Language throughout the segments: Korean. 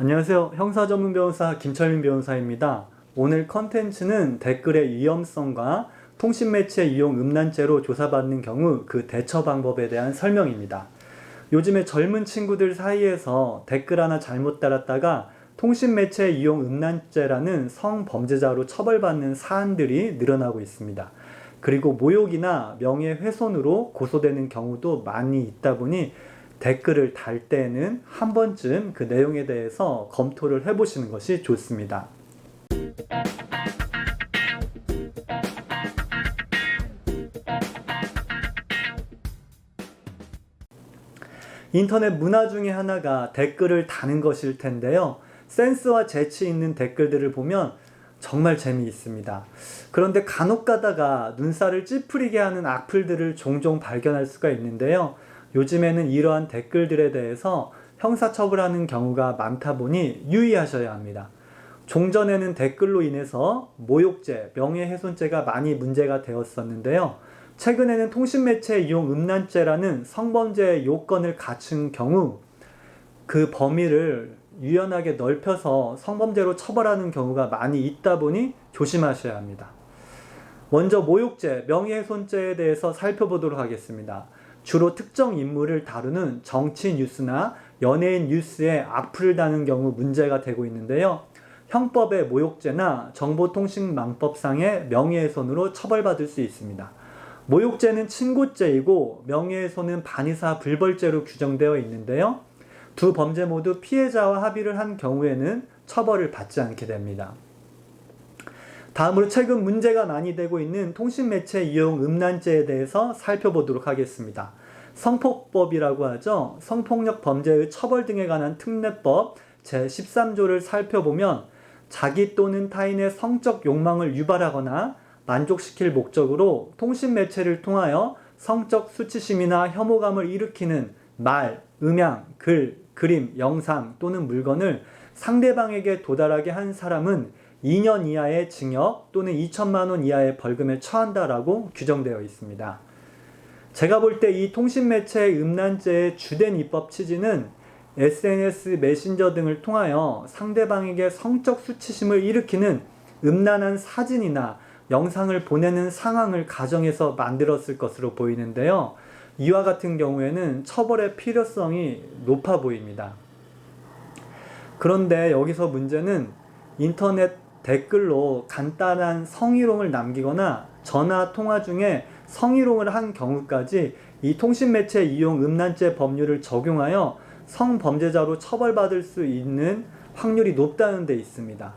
안녕하세요. 형사 전문 변호사 김철민 변호사입니다. 오늘 컨텐츠는 댓글의 위험성과 통신 매체 이용 음란죄로 조사받는 경우 그 대처 방법에 대한 설명입니다. 요즘에 젊은 친구들 사이에서 댓글 하나 잘못 달았다가 통신 매체 이용 음란죄라는 성범죄자로 처벌받는 사안들이 늘어나고 있습니다. 그리고 모욕이나 명예훼손으로 고소되는 경우도 많이 있다 보니 댓글을 달 때는 한 번쯤 그 내용에 대해서 검토를 해보시는 것이 좋습니다. 인터넷 문화 중에 하나가 댓글을 다는 것일 텐데요. 센스와 재치 있는 댓글들을 보면 정말 재미있습니다. 그런데 간혹 가다가 눈살을 찌푸리게 하는 악플들을 종종 발견할 수가 있는데요. 요즘에는 이러한 댓글들에 대해서 형사처벌하는 경우가 많다 보니 유의하셔야 합니다. 종전에는 댓글로 인해서 모욕죄, 명예훼손죄가 많이 문제가 되었었는데요. 최근에는 통신매체 이용 음란죄라는 성범죄 요건을 갖춘 경우 그 범위를 유연하게 넓혀서 성범죄로 처벌하는 경우가 많이 있다 보니 조심하셔야 합니다. 먼저 모욕죄, 명예훼손죄에 대해서 살펴보도록 하겠습니다. 주로 특정 인물을 다루는 정치 뉴스나 연예인 뉴스에 악플을 다는 경우 문제가 되고 있는데요. 형법의 모욕죄나 정보통신망법상의 명예훼손으로 처벌받을 수 있습니다. 모욕죄는 친고죄이고 명예훼손은 반의사 불벌죄로 규정되어 있는데요. 두 범죄 모두 피해자와 합의를 한 경우에는 처벌을 받지 않게 됩니다. 다음으로 최근 문제가 많이 되고 있는 통신매체 이용 음란죄에 대해서 살펴보도록 하겠습니다. 성폭법이라고 하죠. 성폭력 범죄의 처벌 등에 관한 특례법 제13조를 살펴보면 자기 또는 타인의 성적 욕망을 유발하거나 만족시킬 목적으로 통신 매체를 통하여 성적 수치심이나 혐오감을 일으키는 말, 음향, 글, 그림, 영상 또는 물건을 상대방에게 도달하게 한 사람은 2년 이하의 징역 또는 2천만 원 이하의 벌금에 처한다라고 규정되어 있습니다. 제가 볼 때 이 통신 매체 음란죄의 주된 입법 취지는 SNS 메신저 등을 통하여 상대방에게 성적 수치심을 일으키는 음란한 사진이나 영상을 보내는 상황을 가정해서 만들었을 것으로 보이는데요. 이와 같은 경우에는 처벌의 필요성이 높아 보입니다. 그런데 여기서 문제는 인터넷 댓글로 간단한 성희롱을 남기거나 전화 통화 중에 성희롱을 한 경우까지 이 통신매체 이용 음란죄 법률을 적용하여 성범죄자로 처벌받을 수 있는 확률이 높다는 데 있습니다.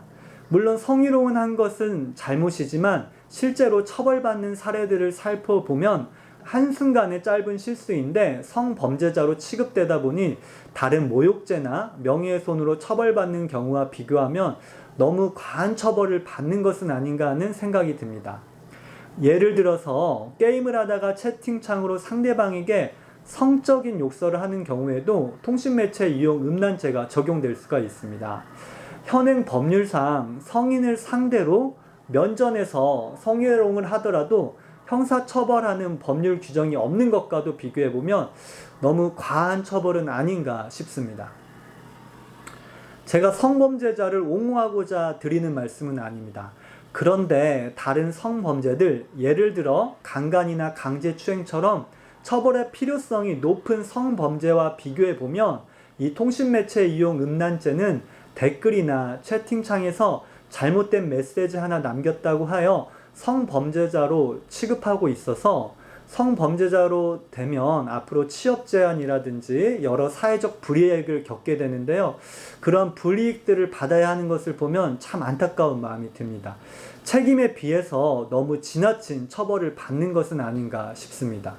물론 성희롱을 한 것은 잘못이지만 실제로 처벌받는 사례들을 살펴보면 한순간의 짧은 실수인데 성범죄자로 취급되다 보니 다른 모욕죄나 명예훼손으로 처벌받는 경우와 비교하면 너무 과한 처벌을 받는 것은 아닌가 하는 생각이 듭니다. 예를 들어서 게임을 하다가 채팅창으로 상대방에게 성적인 욕설을 하는 경우에도 통신매체 이용 음란죄가 적용될 수가 있습니다. 현행 법률상 성인을 상대로 면전에서 성희롱을 하더라도 형사처벌하는 법률 규정이 없는 것과도 비교해보면 너무 과한 처벌은 아닌가 싶습니다. 제가 성범죄자를 옹호하고자 드리는 말씀은 아닙니다. 그런데 다른 성범죄들, 예를 들어 강간이나 강제추행처럼 처벌의 필요성이 높은 성범죄와 비교해 보면 이 통신매체 이용 음란죄는 댓글이나 채팅창에서 잘못된 메시지 하나 남겼다고 하여 성범죄자로 취급하고 있어서 성범죄자로 되면 앞으로 취업 제한이라든지 여러 사회적 불이익을 겪게 되는데요. 그런 불이익들을 받아야 하는 것을 보면 참 안타까운 마음이 듭니다. 책임에 비해서 너무 지나친 처벌을 받는 것은 아닌가 싶습니다.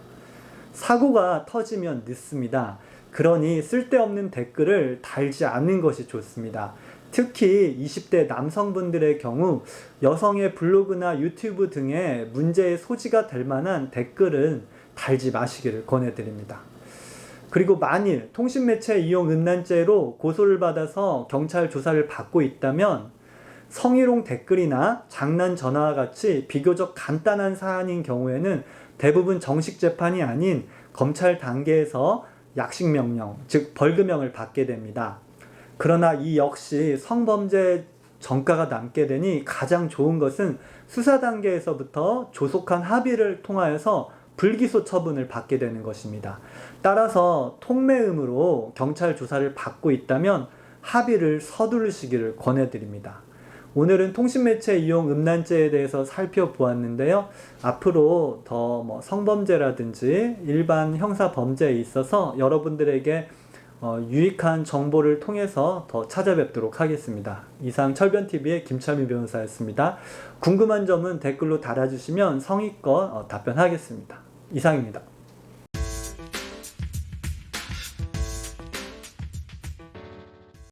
사고가 터지면 늦습니다. 그러니 쓸데없는 댓글을 달지 않는 것이 좋습니다. 특히 20대 남성분들의 경우 여성의 블로그나 유튜브 등의 문제의 소지가 될 만한 댓글은 달지 마시기를 권해드립니다. 그리고 만일 통신매체 이용 음란죄로 고소를 받아서 경찰 조사를 받고 있다면 성희롱 댓글이나 장난 전화와 같이 비교적 간단한 사안인 경우에는 대부분 정식 재판이 아닌 검찰 단계에서 약식 명령, 즉 벌금형을 받게 됩니다. 그러나 이 역시 성범죄 전가가 남게 되니 가장 좋은 것은 수사 단계에서부터 조속한 합의를 통하여서 불기소 처분을 받게 되는 것입니다. 따라서 통매음으로 경찰 조사를 받고 있다면 합의를 서두르시기를 권해드립니다. 오늘은 통신매체 이용 음란죄에 대해서 살펴보았는데요. 앞으로 더 뭐 성범죄라든지 일반 형사 범죄에 있어서 여러분들에게 어, 유익한 정보를 통해서 더 찾아뵙도록 하겠습니다. 이상 철변TV의 김철민 변호사였습니다. 궁금한 점은 댓글로 달아주시면 성의껏 어, 답변하겠습니다. 이상입니다.